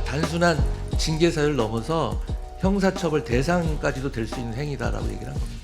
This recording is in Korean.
그러니까 단순한 징계 사유를 넘어서 형사처벌 대상까지도 될 수 있는 행위다라고 얘기를 한 겁니다.